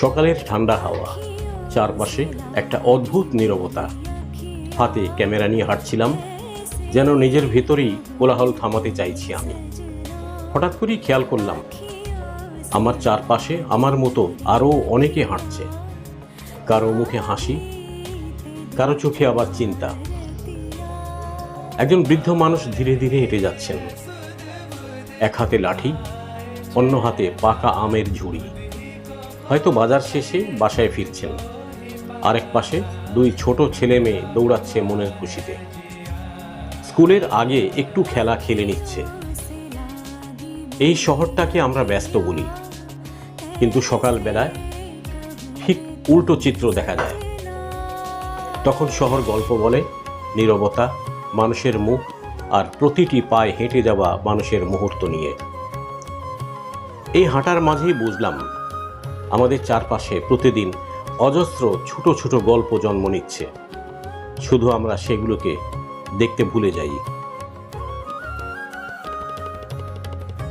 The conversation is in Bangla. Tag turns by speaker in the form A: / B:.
A: সকালের ঠান্ডা হাওয়া, চারপাশে একটা অদ্ভুত নীরবতা। হাতে ক্যামেরা নিয়ে হাঁটছিলাম, যেন নিজের ভেতরেই কোলাহল থামাতে চাইছি আমি। হঠাৎ করেই খেয়াল করলাম, আমার চারপাশে আমার মতো আরও অনেকে হাঁটছে। কারও মুখে হাসি, কারও চোখে আবার চিন্তা। একজন বৃদ্ধ মানুষ ধীরে ধীরে হেঁটে যাচ্ছেন। এক হাতে লাঠি, অন্য হাতে পাকা আমের ঝুড়ি। হয়তো বাজার শেষে বাসায় ফিরছেন। আরেক পাশে দুই ছোট ছেলে মেয়ে দৌড়াচ্ছে মনের খুশিতে। স্কুলের আগে একটু খেলা খেলে নিচ্ছে। এই শহরটাকে আমরা ব্যস্ত বলি। কিন্তু সকালবেলায় ঠিক উল্টো চিত্র দেখা যায়। তখন শহর গল্প বলে, নীরবতা, মানুষের মুখ আর প্রতিটি পায়ে হেঁটে যাওয়া মানুষের মুহূর্ত নিয়ে। এই হাঁটার মাঝেই বুঝলাম আমাদের চারপাশে প্রতিদিন অজস্র ছোট ছোট গল্প জন্ম নিচ্ছে। শুধু আমরা সেগুলোকে দেখতে ভুলে যাই।